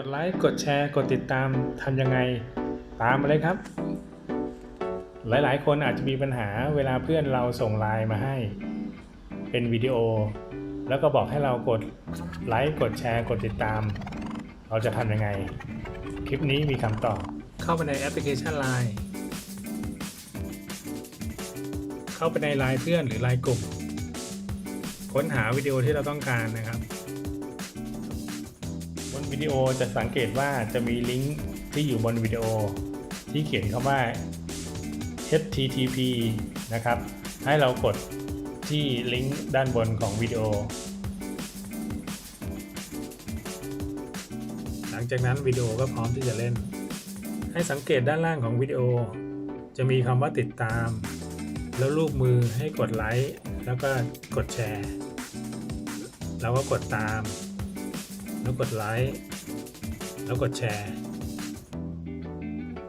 กดไลค์ กดแชร์ กดติดตามทำยังไง ตามมาเลยครับ หลายๆ คนอาจจะมีปัญหาเวลาเพื่อนเราส่งไลน์มาให้ เป็นวิดีโอ แล้วก็บอกให้เรากดไลค์ กดแชร์ กดติดตาม เราจะทำยังไง คลิปนี้มีคำตอบเข้าไปในแอปพลิเคชัน Line เข้าไปในไลน์เพื่อนหรือไลน์กลุ่ม ค้นหาวิดีโอที่เราต้องการนะครับ วิดีโอจะสังเกตว่าจะมีลิงก์ที่อยู่บนวิดีโอ ที่เขียนคำว่า http นะครับ ให้เรากดที่ลิงก์ด้านบนของวิดีโอ หลังจากนั้นวิดีโอก็พร้อมที่จะเล่น ให้สังเกตด้านล่างของวิดีโอ จะมีคำว่าติดตาม แล้วรูปมือให้กดไลค์แล้วก็กดแชร์เราก็กดตาม แล้วกดไลค์แล้วกดแชร์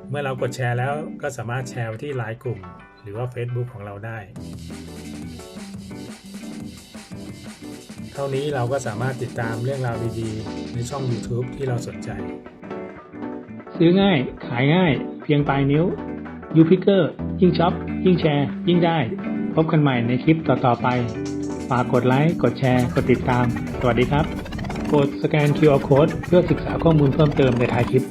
เมื่อเรากดแชร์แล้วก็สามารถแชร์ไปที่ไลน์กลุ่ม หรือว่า Facebook ของเราได้ เท่านี้เราก็สามารถติดตามเรื่องราวดีๆ ในช่อง YouTube ที่เราสนใจ ซื้อง่าย ขายง่าย เพียงปลายนิ้วยูพิกเกอร์ยิ่งช็อป ยิ่งแชร์ ยิ่งได้ พบกันใหม่ในคลิปต่อๆไปฝากกดไลค์ กดแชร์ กดติดตาม สวัสดีครับ กดสแกน QR Code เพื่อศึกษาข้อมูลเพิ่มเติมในท้ายคลิป